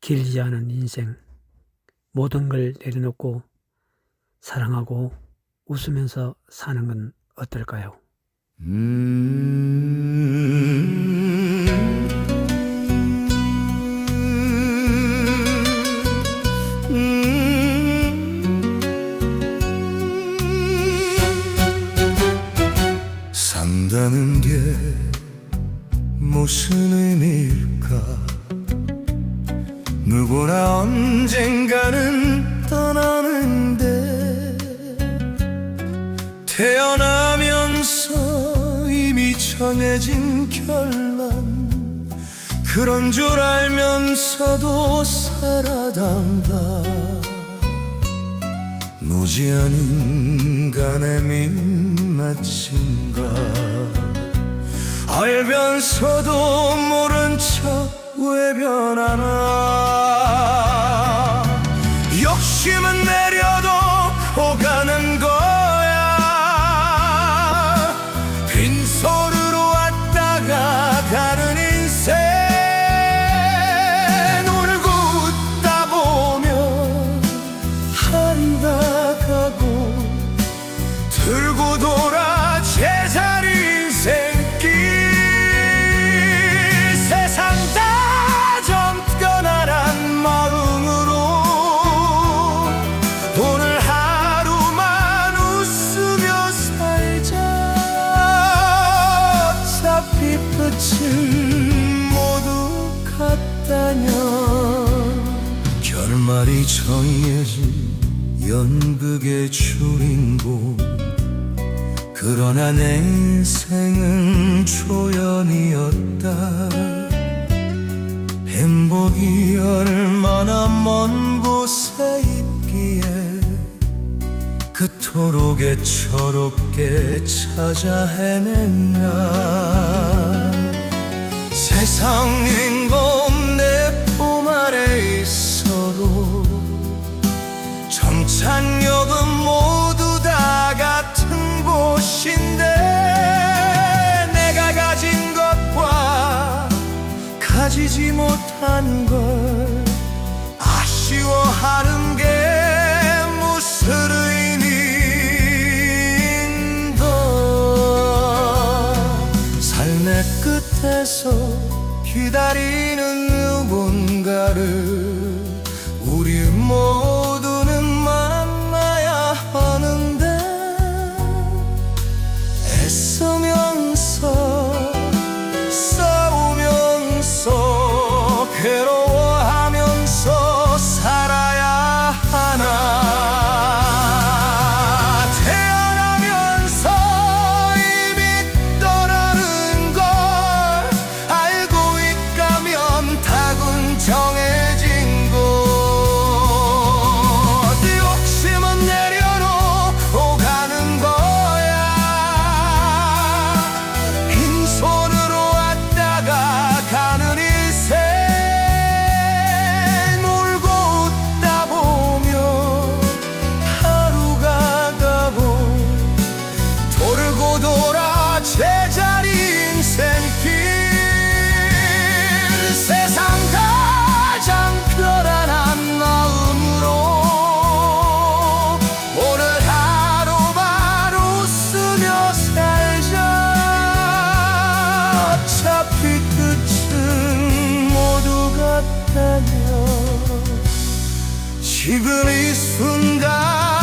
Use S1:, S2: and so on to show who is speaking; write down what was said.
S1: 길지 않은 인생, 모든 걸 내려놓고 사랑하고 웃으면서 사는 건 어떨까요?
S2: 산다는 게 무슨 의미일까 누구나 언젠가는 떠나는데 태어나면서 이미 정해진 결말 그런 줄 알면서도 살아간다. 무지한 인간의 민낯인가 알면서도 모른 척왜 변하나? 욕심은 내려도 오가 모두 같다면 결말이 정해진 연극의 주인공 그러나 내 인생은 조연이었다. 행복이 얼마나 먼 곳에 있기에 그토록 애처롭게 찾아 헤맨나 세상 인공 내품 아래 있어도 정찬역은 모두 다 같은 곳인데 내가 가진 것과 가지지 못한 걸 기다리는 누군가를 어차피 끝은 모두 같다며 지금 이 순간